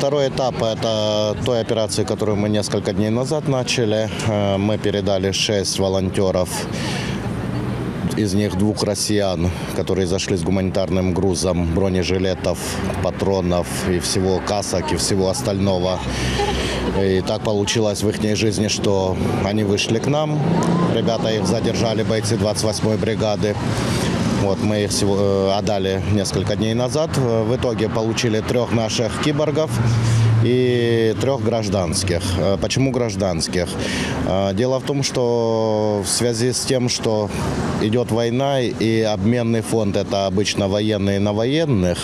Второй этап – это той операции, которую мы несколько дней назад начали. Э, Мы передали шесть волонтеров из них двух россиян, которые зашли с гуманитарным грузом бронежилетов, патронов и всего касок и всего остального. И так получилось в их жизни, что они вышли к нам. Ребята их задержали, бойцы 28-й бригады. Вот мы их э, отдали несколько дней назад. В итоге получили трех наших киборгов и трех гражданских. Э, Почему гражданских? Э, Дело в том, что в связи с тем, что идет война и обменный фонд это обычно военные на военных,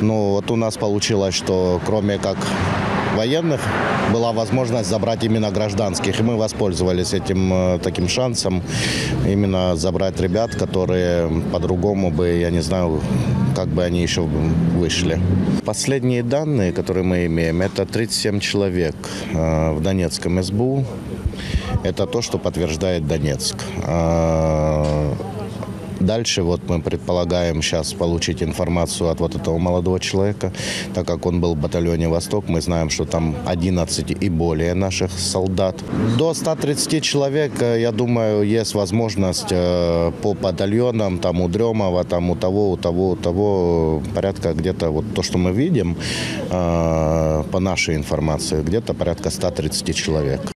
ну вот у нас получилось, что кроме как военных была возможность забрать именно гражданских. И мы воспользовались этим э, таким шансом именно забрать ребят, которые по-другому бы, я не знаю, как бы они еще вышли. Последние данные, которые мы имеем, это 37 человек э, в Донецком СБУ. Это то, что подтверждает Донецк. Дальше вот мы предполагаем сейчас получить информацию от вот этого молодого человека, так как он был в батальоне «Восток», мы знаем, что там 11 и более наших солдат. До 130 человек, э, я думаю, есть возможность э, по батальонам, там у Дремова, там у того, у того, у того, порядка где-то вот то, что мы видим, э, по нашей информации, где-то порядка 130 человек.